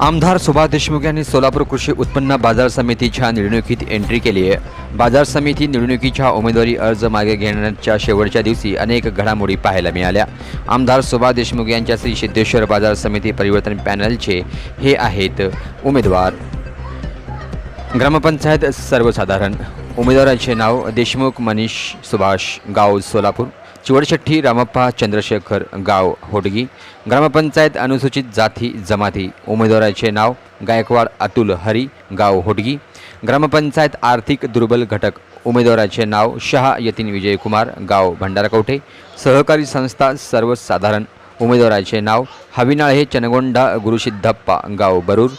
आमदार सुभाष देशमुख यांनी सोलापूर कृषी उत्पन्न बाजार समितीच्या निवडणुकीत एंट्री केली आहे. बाजार समिती निवडणुकीच्या उमेदवारी अर्ज मागे घेण्याच्या शेवटच्या दिवशी अनेक घडामोडी पाहायला मिळाल्या. आमदार सुभाष देशमुख यांच्या श्री सिद्धेश्वर बाजार समिती परिवर्तन पॅनलचे हे आहेत उमेदवार. ग्रामपंचायत सर्वसाधारण. उमेदवाराचे नाव देशमुख मनीष सुभाष गाव सोलापूर. चिवडशेट्टी रामप्पा चंद्रशेखर गाव होडगी. ग्रामपंचायत अनुसूचित जाती जमाती उमेदवाराचे नाव गायकवाड अतुल हरी गाव होडगी. ग्रामपंचायत आर्थिक दुर्बल घटक उमेदवाराचे नाव शहा यतीन विजयकुमार गाव भंडारकवठे सहकारी संस्था सर्वसाधारण उमेदवाराचे नाव हविनाळे चनगोंडा गुरुसिद्धप्पा गाव बरूर.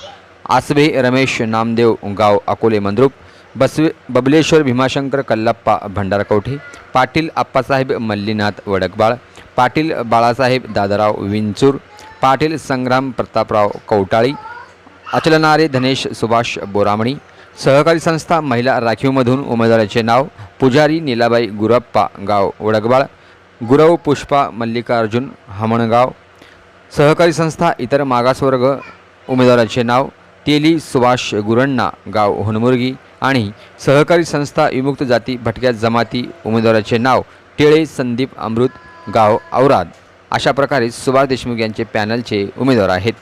आसबे रमेश नामदेव गाव अकोले मंद्रुप. बसवे बबलेश्वर भीमाशंकर कल्लप्पा भंडारकवठे पाटील आप्पासाहेब मल्लीनाथ वडकबाळ पाटील बाळासाहेब दादाराव विंचूर पाटील संग्राम प्रतापराव कवटाळी अचलनारे धनेश सुभाष बोरामणी सहकारी संस्था महिला राखीवमधून उमेदवाराचे नाव पुजारी नीलाबाई गुरप्पा गाव वडकबाळ गुरव पुष्पा मल्लिकार्जुन हमणगाव सहकारी संस्था इतर मागासवर्ग उमेदवाराचे नाव तेली सुभाष गुरण्णा गाव होनमुर्गी आणि सहकारी संस्था विमुक्त जाती भटक्या जमाती उमेदवाराचे नाव टेळे संदीप अमृत गाव औराद. अशा प्रकारे सुभाष देशमुख यांचे पॅनलचे उमेदवार आहेत.